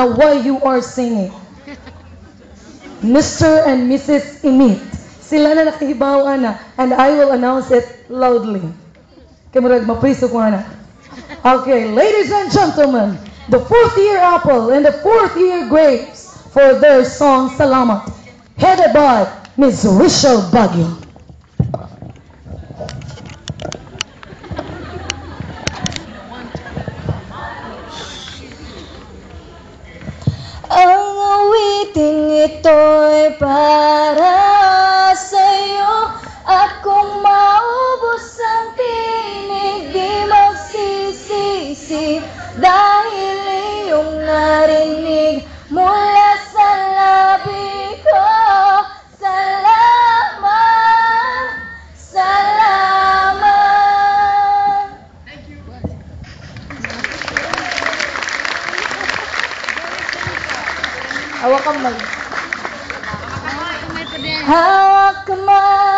ana why you are singing. Mr. and Mrs. Imit. Sila na nakahibaw ana and I will announce it loudly. Kaya murag mapriso ko ana. Okay, ladies and gentlemen, the fourth year apple and the fourth year grapes for their song Salamat, headed by Ms. Rachel Baguio. Ito'y para sa'yo. At kung maubos ang tinig Di magsisisi. Dahil iyong narinig Mula sa labi ko. Salamat Salamat. Hawak kamay. hawak ma